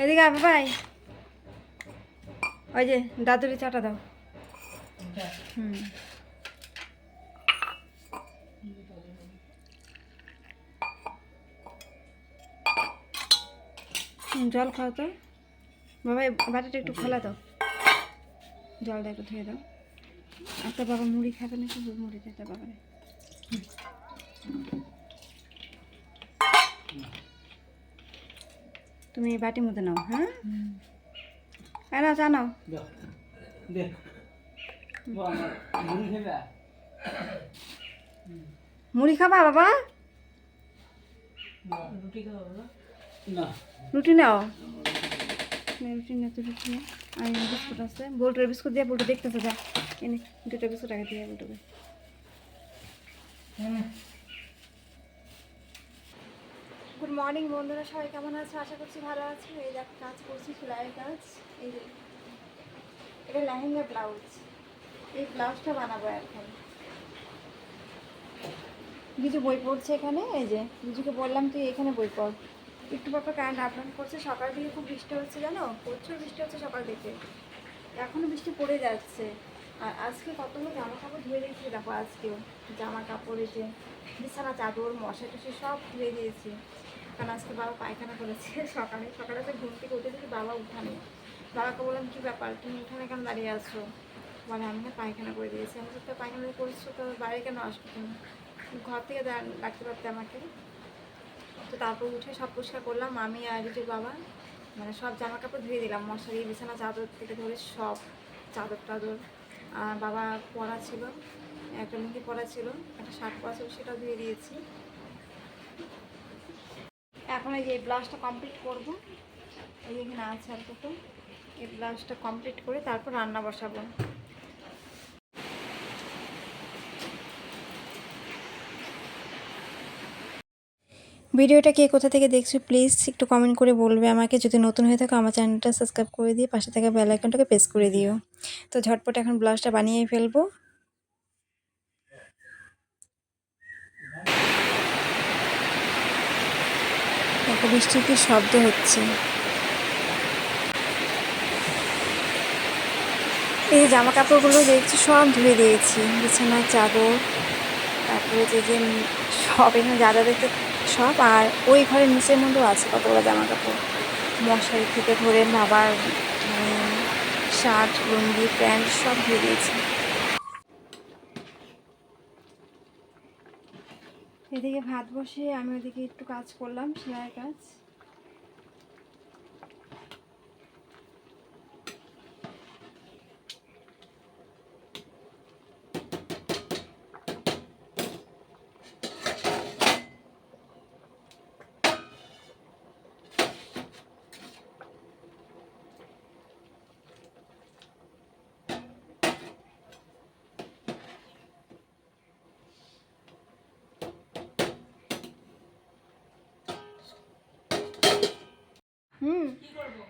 এদিকে আবে ভাই ওই যে দাদুরি চাটা দাও। হুম। জল খাও তো। বাবা বাটিটা একটু খোলা দাও। জলটা একটু ধুয়ে দাও। আর বাবা মুড়ি খাবে না শুধু মুড়ি খেতে বাবা তুমি বাটির মধ্যে নাও হ্যাঁ? হ্যাঁ না চা নাও। মুড়ি খাবা? বাবা? রুটি খাওয়া না। রুটি নাও। রুটি না তো রুটি না বিস্কুট আছে বোল্টের বিস্কুট দিয়ে বোল্টে দেখতেছে যা। এনে দুটো বিস্কুট আগে দিয়ে বোল্টকে গুড মর্নিং বন্ধুরা, সবাই কেমন আছে? আশা করছি ভালো আছে। এই দেখো, কাজ করছি সেলাইয়ের কাজ। এই যে, এটা লেহেঙ্গা ব্লাউজ। এই ব্লাউজটা বানাবো এখন। বিজু বই পড়ছে এখানে, এই যে বিজুকে বললাম, তুই এখানে বই পড়। একটু পর কারেন্ট আপ ডাউন করছে, সকাল থেকে খুব বৃষ্টি হচ্ছে, জানো? প্রচুর বৃষ্টি হচ্ছে সকাল থেকে। এখনও বৃষ্টি পড়ে যাচ্ছে। আর আজকে কতগুলো জামা কাপড় ধুয়ে দিয়েছি, দেখো আজকেও। জামা কাপড় যে, বিছানা, চাদর মশা টশি সব ধুয়ে দিয়েছি। কারণ আজকে বাবা পায়খানা করেছে। সকালে সকালে তো ঘুম থেকে উঠে দেখি বাবা উঠানে। বাবাকে বললাম, কী ব্যাপার? তুমি উঠানে কেন দাঁড়িয়ে আছো? বলে, আমি না পায়খানা করে দিয়েছি। আমি তো পায়খানা করেছ তো বাইরে কেন আসব তুমি? ঘর থেকে ডাকতে পারতে আমাকে? তো তারপর উঠে সব পরিষ্কার করলাম। আমি আর যে বাবা মানে সব জামা কাপড় ধুয়ে দিলাম। মশারি, বিছানা, চাদর থেকে ধরে সব চাদর টাদর। বাবা পরা ছিল, একটা লুঙ্গি পরা ছিল, একটা শার্ট পরা ছিল, সেটাও ধুয়ে দিয়েছি। এখন এই যে ব্লাউজটা কমপ্লিট করব। এই এখানে আছে আর কত। এই ব্লাউজটা কমপ্লিট করে তারপর রান্না বসাবো। ভিডিওটা কে কোথা থেকে দেখছ প্লিজ একটু কমেন্ট করে বলবে আমাকে। যদি নতুন হয়ে থাকো, আমার চ্যানেলটা সাবস্ক্রাইব করে দিয়ে পাশে থাকা বেল আইকনটাকে প্রেস করে দিও। তো ঝটপট এখন ব্লাউজটা বানিয়ে ফেলব। কি শব্দ হচ্ছে। এই যে জামা কাপড়গুলো দেখছি, সব ধুয়ে দিয়েছি। বিছানার চাদর, তারপরে যে যে সব, এখানে যা যা দেখতে সব, আর ওই ঘরের নিচের মধ্যেও আছে কতগুলো জামা কাপড় মশারি থেকে ধরে বাবার শার্ট, লুঙ্গি, প্যান্ট সব ধুয়ে দিয়েছি। এদিকে ভাত বসে আমি ওদিকে একটু কাজ করলাম সেলাইয়ের কাজ। হুম।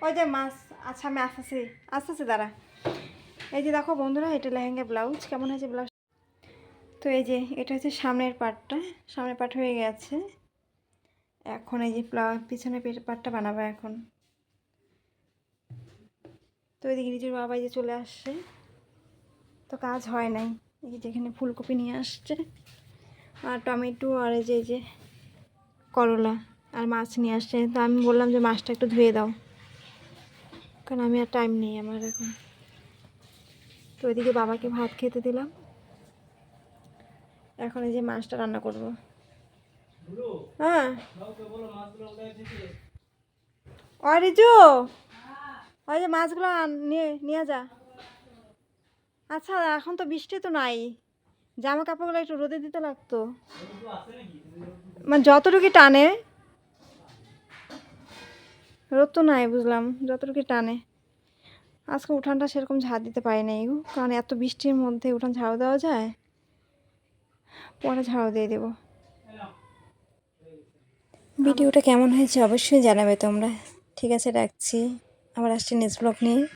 ওই যে মাছ আচ্ছা আমি আসতেছি আসতেছি দাঁড়া। এই যে দেখো বন্ধুরা, এটা লেহেঙ্গা ব্লাউজ। কেমন হয়েছে ব্লাউজ? তো এই যে, এটা হচ্ছে সামনের পার্টটা সামনের পার্ট হয়ে গেছে। এখন এই যে পিছনের পে- পার্টটা বানাবো এখন। তো এদিকে নিজের বাবা যে চলে আসছে। তো কাজ হয় নাই। এই যেখানে ফুলকপি নিয়ে আসছে। আর টমেটো আর এই যে এই যে করলা। আর মাছ নিয়ে আসছে। তো আমি বললাম যে মাছটা একটু ধুয়ে দাও। কারণ আমি আর টাইম নেই আমার এখন। তো ওইদিকে বাবাকে ভাত খেতে দিলাম। এখন এই যে মাছটা রান্না করব। হ্যাঁ। অরিজু! ওই যে মাছগুলো নিয়ে নিয়ে যা। আচ্ছা এখন তো বৃষ্টি তো নাই। জামা কাপড়গুলো একটু রোদে দিতে লাগতো। মানে যতটুকু টানে রোদ তো নাই বুঝলাম, যতটুকু টানে। আজকে উঠানটা সেরকম ঝাড় দিতে পারি নাই কারণ এত বৃষ্টির মধ্যে উঠান ঝাড়ু দেওয়া যায়, পরে ঝাড়ু দিয়ে দেবো। ভিডিওটা কেমন হয়েছে অবশ্যই জানাবে তোমরা। ঠিক আছে, রাখছি। আবার আসছি নেক্সট ব্লগ নিয়ে।